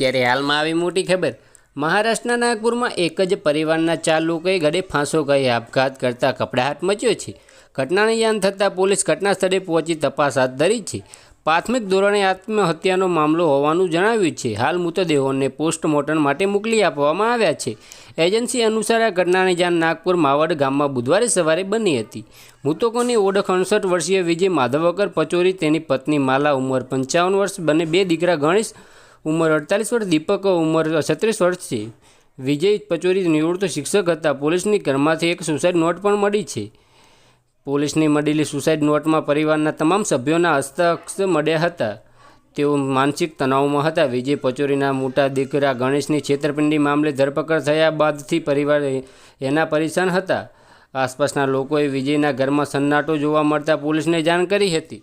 ત્યારે હાલમાં આવી મોટી ખબર. મહારાષ્ટ્રના નાગપુરમાં એક જ પરિવારના ચાર લોકોએ ગળે ફાંસો ગઈ આપઘાત કરતા કપડાહાટ મચ્યો છે. ઘટનાની જાણ થતાં પોલીસ ઘટના સ્થળે પહોંચી તપાસ હાથ ધરી છે. પ્રાથમિક ધોરણે આત્મહત્યાનો મામલો હોવાનું જણાવ્યું છે. હાલ મૃતદેહોને પોસ્ટમોર્ટમ માટે મોકલી આપવામાં આવ્યા છે. એજન્સી અનુસાર આ ઘટનાની જાણ નાગપુર માવડ ગામમાં બુધવારે સવારે બની હતી. મૃતકોની ઓળખ અડસઠ વર્ષીય વિજય માધવકર પચોરી, તેની પત્ની માલા ઉંમર પંચાવન વર્ષ, બંને બે દીકરા ગણેશ ઉંમર અડતાલીસ વર્ષ, દીપક ઉંમર છત્રીસ વર્ષથી વિજય પચોરી નિવૃત્ત શિક્ષક હતા. પોલીસની ઘરમાંથી એક સુસાઇડ નોટ પણ મળી છે. પોલીસને મળેલી સુસાઇડ નોટમાં પરિવારના તમામ સભ્યોના હસ્તાક્ષર મળ્યા હતા. તેઓ માનસિક તણાવમાં હતા. વિજય પચોરીના મોટા દીકરા ગણેશની છેતરપિંડી મામલે ધરપકડ થયા બાદથી પરિવાર એના પરેશાન હતા. આસપાસના લોકોએ વિજયના ઘરમાં સન્નાટો જોવા મળતા પોલીસને જાણ કરી હતી.